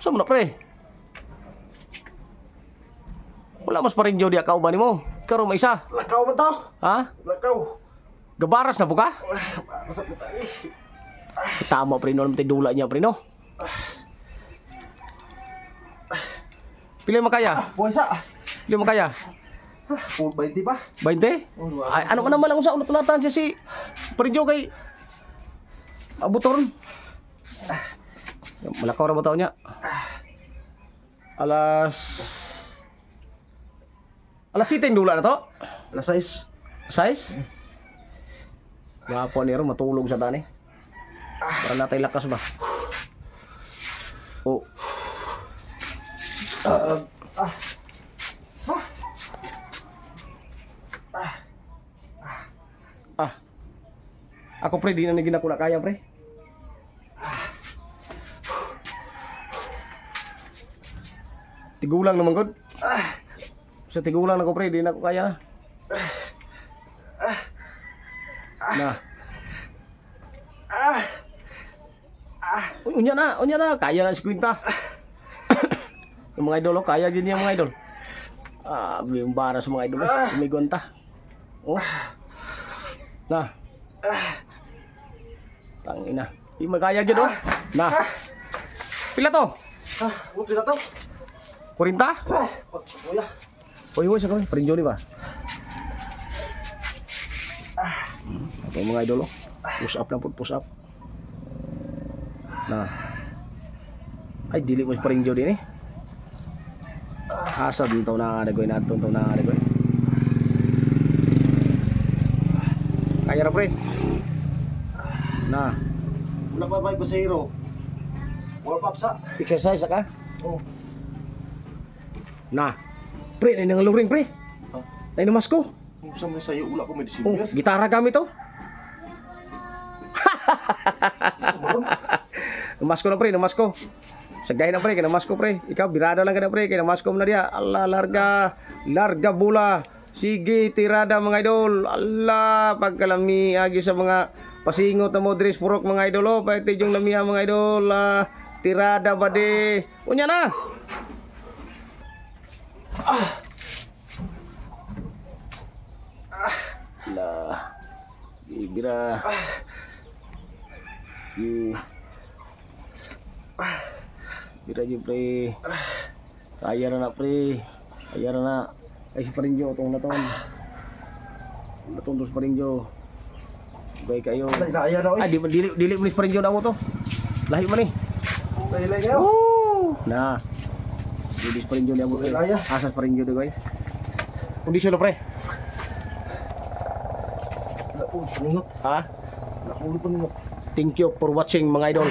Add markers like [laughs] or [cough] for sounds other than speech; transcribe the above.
Saan mo na pre? Wala mas pa rin Jody akaw ba ni mo? Karon may isa. Lakaw man to. Ha? Lakaw. Gabaras na po ka? Ah, Masak mo tayo. Tama pre no, naman dula niya pre no. Pili mo kaya? Puwesa. Pili mo kaya? Full 20 pa. 20? Ay, ano man naman lang sa ulat-ulatan siya si Perinjo kay Abuton. Malakaw ra mo taon niya. Alas Alas 7 yung dula na to. Alas 6. Size? Gapo ni ro matulog sa tani. Para natay lakas ba? Oh, Ah. Ah. ah. Ako pre, di na na kaya pre. Tigulang naman gud. Sa tigulang na ko pre, di na ko kaya na. Na. Ah. Uy, Unya na, unya na, kaya na si Quinta. [coughs] yung mga idol, oh, kaya din yung mga idol. Ah, yung bara mga idol, eh. Umigon ta. Oh. Na. Tangina. Di magkaya gid oh. Na. Pila to? Ah, kita to. 40? Ah, kuya. Uy, uy, sa kami. Parinjo ni ba? Ito mga idol, oh. Push up lang po, push up. Na. Ay, dili mo Parinjo din eh. Asa din to na nagawa natin to na nagawa. Kaya na pre. Na, Wala pa ba sa hero? Warm up sa. exercise ka? Oh. Na. Pre, na nang luring pre. Ha? Ay namas ko. Sa may sayo ula ko medicine Oh, beer. gitara gamit to. [laughs] Namas ko na pre, namas ko. Sagay na pre, kay namas ko pre. Ikaw birada lang ka na pre, kay namas ko mo na diya. Allah larga, larga bula. Sige, tirada mga idol. Allah, pagkalami agi sa mga pasingot na mo dres purok mga idol. Oh, pati yung lamia mga idol. Ah, tirada ba de? Unya na. Lah. Bibira. Yu. Bira di pre. Kaya na na pre. Kaya na na. Ay si Parinjo tong naton. Naton dos Parinjo. Baik kayo. Ay, kaya na Ah, oy. di dili dili mo ni Parinjo na mo to. Lahi man ni. Ay, lay kayo. Oh. Na. Dili Parinjo ni mo. Kaya. Asas Parinjo de koy. Kondisyon na pre. Uy, paningot. Ha? Uy, paningot. Thank you for watching mga idol.